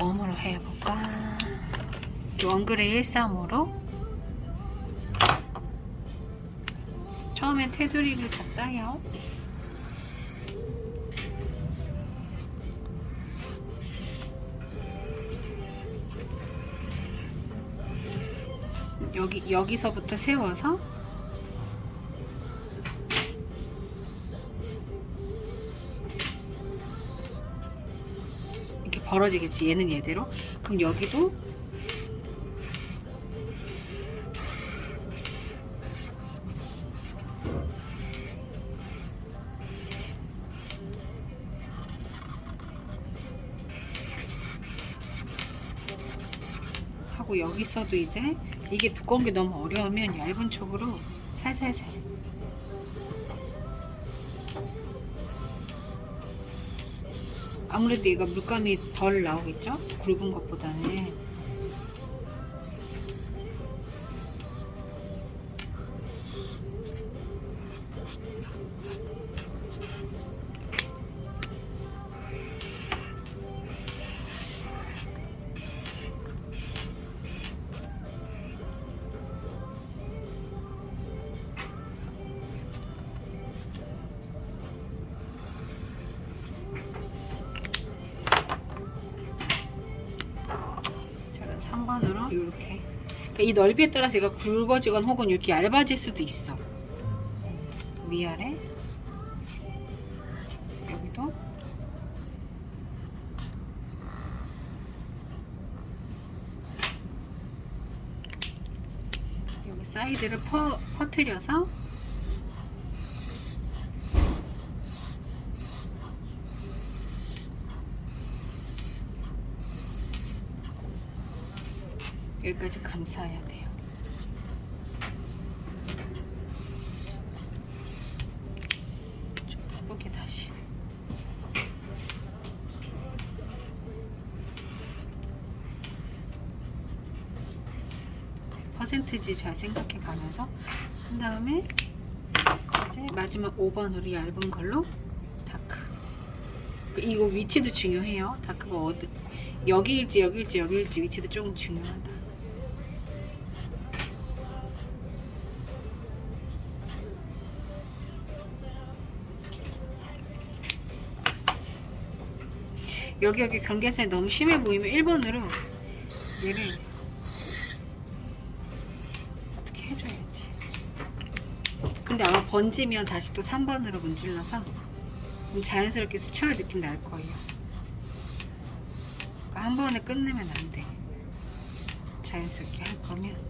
웜으로 해볼까? 원그레이 135로 처음엔 테두리를 다 따요. 여기 여기서부터 세워서 벌어지겠지 얘는 얘대로? 그럼 여기도 하고 여기서도 이제 이게 두꺼운 게 너무 어려우면 얇은 촉으로 살살살 아무래도 얘가 물감이 덜 나오겠죠? 굵은 것보다는 3번으로 이렇게. 그러니까 이 넓이에 따라서 얘가 굵어지건 혹은 이렇게 얇아질 수도 있어. 위아래. 여기도. 여기 사이드를 퍼, 퍼트려서 여기까지 감싸야 돼요. 좀 예쁘게 다시. 퍼센트지 잘 생각해 가면서 한 다음에 이제 마지막 5번으로 얇은 걸로 다크. 그 이거 위치도 중요해요. 다크가 어디 여기일지 여기일지 여기일지 위치도 조금 중요하다. 여기 여기 경계선이 너무 심해 보이면 1번으로 얘를 어떻게 해줘야지. 근데 아마 번지면 다시 또 3번으로 문질러서 자연스럽게 수채화 느낌 날 거예요. 그러니까 한 번에 끝내면 안 돼. 자연스럽게 할 거면.